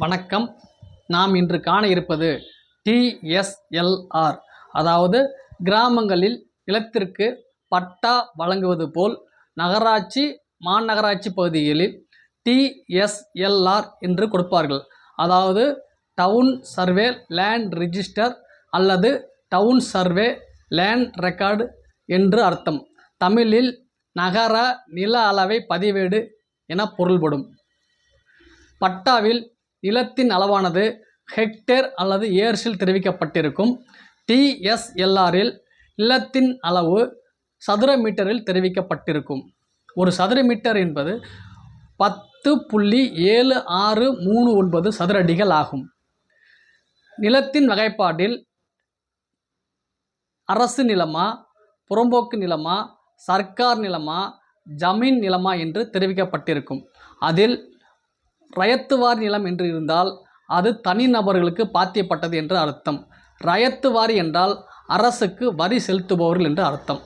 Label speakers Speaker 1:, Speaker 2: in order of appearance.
Speaker 1: வணக்கம். நாம் இன்று காண இருப்பது டிஎஸ்எல்ஆர் அதாவது கிராமங்களில் நிலத்திற்கு பட்டா வழங்குவது போல் நகராட்சி மாநகராட்சி பகுதிகளில் டிஎஸ்எல்ஆர் என்று கொடுப்பார்கள். அதாவது டவுன் சர்வே லேண்ட் ரிஜிஸ்டர் அல்லது டவுன் சர்வே லேண்ட் ரெக்கார்டு என்று அர்த்தம். தமிழில் நகர நில அளவை பதிவேடு என பொருள்படும். பட்டாவில் நிலத்தின் அளவானது ஹெக்டேர் அல்லது ஏர்ஸில் தெரிவிக்கப்பட்டிருக்கும். டிஎஸ்எல்ஆரில் நிலத்தின் அளவு சதுர மீட்டரில் தெரிவிக்கப்பட்டிருக்கும். ஒரு சதுர மீட்டர் என்பது பத்து புள்ளி ஏழு ஆறு மூணு ஒன்பது சதுர அடிகள் ஆகும். நிலத்தின் வகைப்பாட்டில் அரசு நிலமா புறம்போக்கு நிலமா சர்க்கார் நிலமா ஜமீன் நிலமா என்று தெரிவிக்கப்பட்டிருக்கும். அதில் ரயத்துவாரி நிலம் என்று இருந்தால் அது தனிநபர்களுக்கு பாத்தியப்பட்டது என்று அர்த்தம். ரயத்துவாரி என்றால் அரசுக்கு வரி செலுத்துபவர்கள் என்று அர்த்தம்.